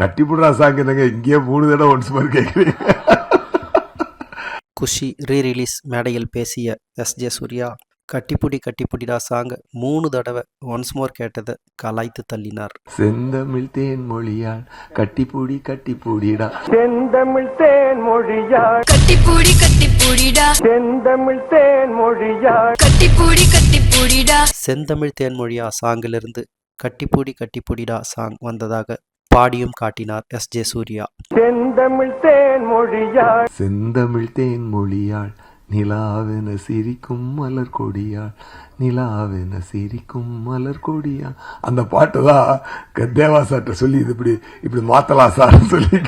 கட்டிப்புடுறா song என்னங்க இங்கேயே மூணு தடவை ஒன்ஸ் மாதிரி கேட்குறீங்க குஷி ரீ ரிலீஸ் மேடையில் பேசிய எஸ் ஜே சூர்யா கட்டிப்புடி கட்டிப்புடிடா சாங் மூணு தடவை ஒன்ஸ் மோர் கேட்டதை கலாய்த்து தள்ளினார் செந்தமிழ் தேன் மொழியால் கட்டிப்புடி கட்டிப்புடிடா செந்தமிழ் தேன் மொழியாள் கட்டிப்பூடி கட்டிப்பூடிடா செந்தமிழ் தேன் மொழியாள் கட்டிப்பூடி கட்டிப்பூடிடா செந்தமிழ் தேன்மொழியா சாங்கிலிருந்து கட்டிப்புடி கட்டிப்புடிடா சாங் வந்ததாக பாடியும் காட்டினார் எஸ் ஜே சூர்யா. செந்தமிழ் தேன் மொழியாள் செந்தமிழ் தேன் மொழியாள் நிலாவென சிரிக்கும் மலர் கொடியாள் நிலாவென சிரிக்கும் மலர் கொடியாள் அந்த பாட்டு தான் தேவா சார்ட்ட சொல்லி இது இப்படி இப்படி மாத்தலாம் சார்னு சொல்லி.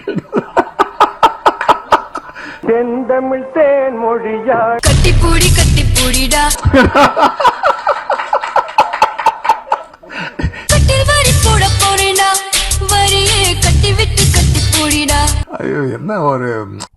செந்தமிழ் தேன் மொழியாள் கட்டிப்பூடி கட்டிப்பூடிடா. ஐயோ என்ன ஒரு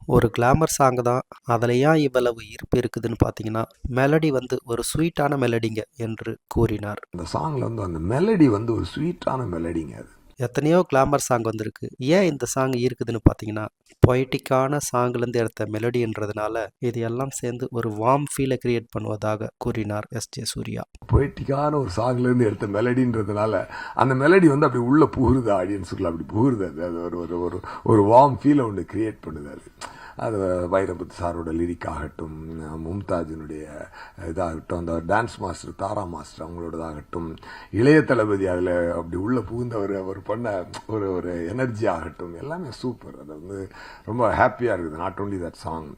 ஒரு கிளாமர் சாங் தான். அதில் ஏன் இவ்வளவு ஈர்ப்பு இருக்குதுன்னு பார்த்தீங்கன்னா மெலடி வந்து ஒரு ஸ்வீட்டான மெலடிங்க என்று கூறினார். அந்த சாங்ல வந்து அந்த மெலடி வந்து ஒரு ஸ்வீட்டான மெலடிங்க அது. எத்தனையோ கிளாமர் சாங் வந்திருக்கு. ஏன் இந்த சாங் இருக்குதுன்னு பார்த்தீங்கன்னா பொய்டிக்கான சாங்லேருந்து எடுத்த மெலடின்றதுனால இது எல்லாம் சேர்ந்து ஒரு வார்ம் ஃபீலை கிரியேட் பண்ணுவதாக கூறினார் எஸ் ஜே சூர்யா. பொய்டிக்கான ஒரு சாங்லேருந்து எடுத்த மெலடின்றதுனால அந்த மெலடி வந்து அப்படி உள்ளே புகுருது ஆடியன்ஸுக்குள்ள அப்படி புகுருது. அது ஒரு ஒரு ஒரு ஒரு வார்ம் ஃபீலை ஒன்று கிரியேட் பண்ணுது அது. அது வைரபுத் சாரோட லிரிக் ஆகட்டும் மும்தாஜினுடைய இதாகட்டும் அந்த டான்ஸ் மாஸ்டர் தாரா மாஸ்டர் அவங்களோடதாகட்டும் இளைய தளபதி அதில் அப்படி உள்ளே புகுந்தவர் அவர் பண்ண ஒரு ஒரு எனர்ஜி ஆகட்டும் எல்லாமே சூப்பர் அது வந்து ரொம்ப ஹாப்பியாக இருக்குது. Not only that song